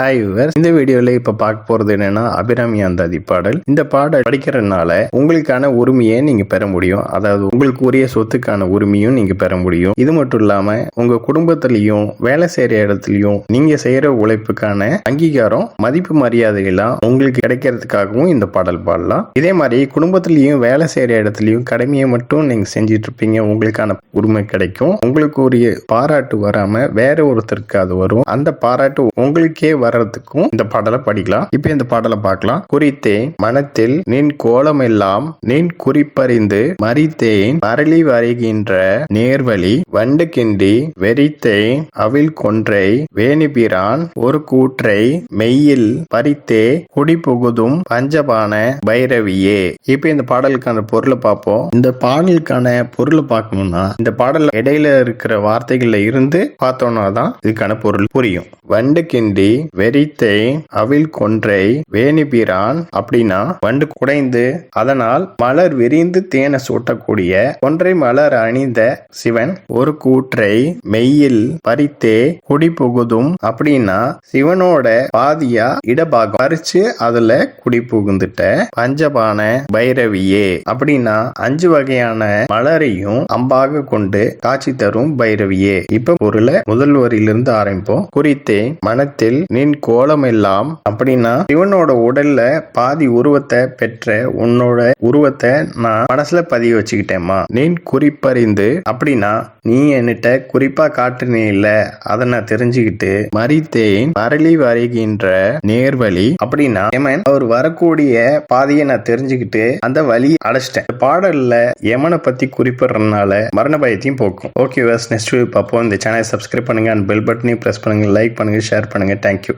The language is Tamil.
ஹாய் இந்த வீடியோவில் இப்போ பார்க்க போகிறது என்னன்னா அபிராமி அந்தாதி பாடல் இந்த பாடல் படிக்கிறதுனால உங்களுக்கான உரிமையை நீங்கள் பெற முடியும். அதாவது உங்களுக்கு உரிய சொத்துக்கான உரிமையும் நீங்கள் பெற முடியும். இது மட்டும் இல்லாமல் உங்கள் குடும்பத்துலேயும் வேலை செய்கிற இடத்துலையும் நீங்கள் செய்கிற உழைப்புக்கான அங்கீகாரம் மதிப்பு மரியாதைகள்லாம் உங்களுக்கு கிடைக்கிறதுக்காகவும் இந்த பாடல் பாடலாம். இதே மாதிரி குடும்பத்துலேயும் வேலை செய்கிற இடத்துலையும் கடமையை மட்டும் நீங்கள் செஞ்சிட்டு இருப்பீங்க உங்களுக்கான உரிமை கிடைக்கும். உங்களுக்கு உரிய பாராட்டு வராமல் வேற ஒருத்தருக்கு அது வரும். அந்த பாராட்டு உங்களுக்கே வர்றதுக்கும் இந்த பாடலை படிக்கலாம். இப்போ இந்த பாடலை பார்க்கலாம். குறித்தேன் மனத்தில் நின் கோலமெல்லாம் நின் குறிப்பறிந்து மறித்தேன். பரளி வரைகின்ற நேர்வழி வண்டு கிண்டி வெறித்தேன். அவில் கொன்றை வேணிபிரான் ஒரு கூற்றை மெய்யில் பறித்தே குடிபுகுதும் பஞ்சபான பைரவியே. இப்ப இந்த பாடலுக்கான பொருளை பார்ப்போம். இந்த பாடலுக்கான பொருளை பார்க்கணும்னா இந்த பாடல் இடையில இருக்கிற வார்த்தைகள்ல இருந்து பார்த்தோம்னா தான் இதுக்கான பொருள் புரியும். வண்டு கிண்டி வெறித்தை அவில் கொன்றை வேணிபிரான் அப்படின்னா வண்டு குடைந்து அதனால் மலர் விரிந்து தேனை சூட்டக்கூடிய கொன்றை மலர் அணிந்த சிவன் ஒரு கூற்றை மெய்யில் பறித்தே குடி புகுதும் அப்படின்னா சிவனோட பாதியா இடபாகம் பறிச்சு அதுல குடி புகுந்துட்ட பஞ்சபான பைரவியே அப்படின்னா அஞ்சு வகையான மலரையும் அம்பாக கொண்டு காட்சி தரும் பைரவியே. இப்ப பொருளை முதல் வரியிலிருந்து ஆரம்பிப்போம். குறித்தே மனத்தில் நின் கோலமெல்லாம் அப்படின்னா சிவனோட உடல்ல பாதி உருவத்தை பெற்ற உன்னோட உருவத்தை நான் மனசுல பதிய வச்சுக்கிட்டேம்மா. நீ குறிப்பறிந்து அப்படின்னா நீ என்கிட்ட குறிப்பா காட்டுனே இல்ல. அதை நான் தெரிஞ்சுக்கிட்டு மறித்தேன் பரளி வரைகின்ற நேர்வழி அப்படின்னா யமன் அவர் வரக்கூடிய பாதையை நான் தெரிஞ்சுக்கிட்டு அந்த வழி அடைச்சிட்டேன். பாடல்ல யமனை பத்தி குறிப்பிடுறதுனால மரண பயத்தையும் போக்கும். ஓகே வாஸ் நெக்ஸ்ட் பார்ப்போம். இந்த சேனலை சப்ஸ்கிரைப் பண்ணுங்க. அண்ட் பெல் பட்டனையும் ப்ரெஸ் பண்ணுங்க. லைக் பண்ணுங்க ஷேர் பண்ணுங்க. Thank you